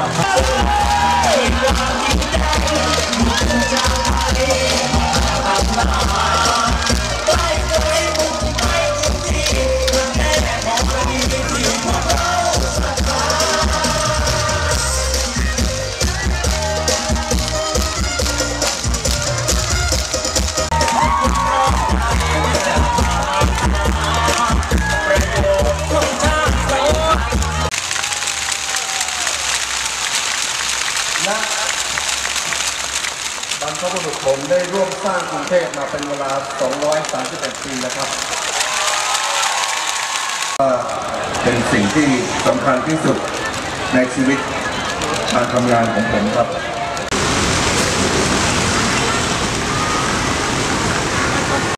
Yeah. และบรรพบุรุษผมได้ร่วมสร้างกรุงเทพมาเป็นเวลา 231 ปีแล้วครับว่าเป็นสิ่งที่สำคัญที่สุดในชีวิตการทำงานของผมครับ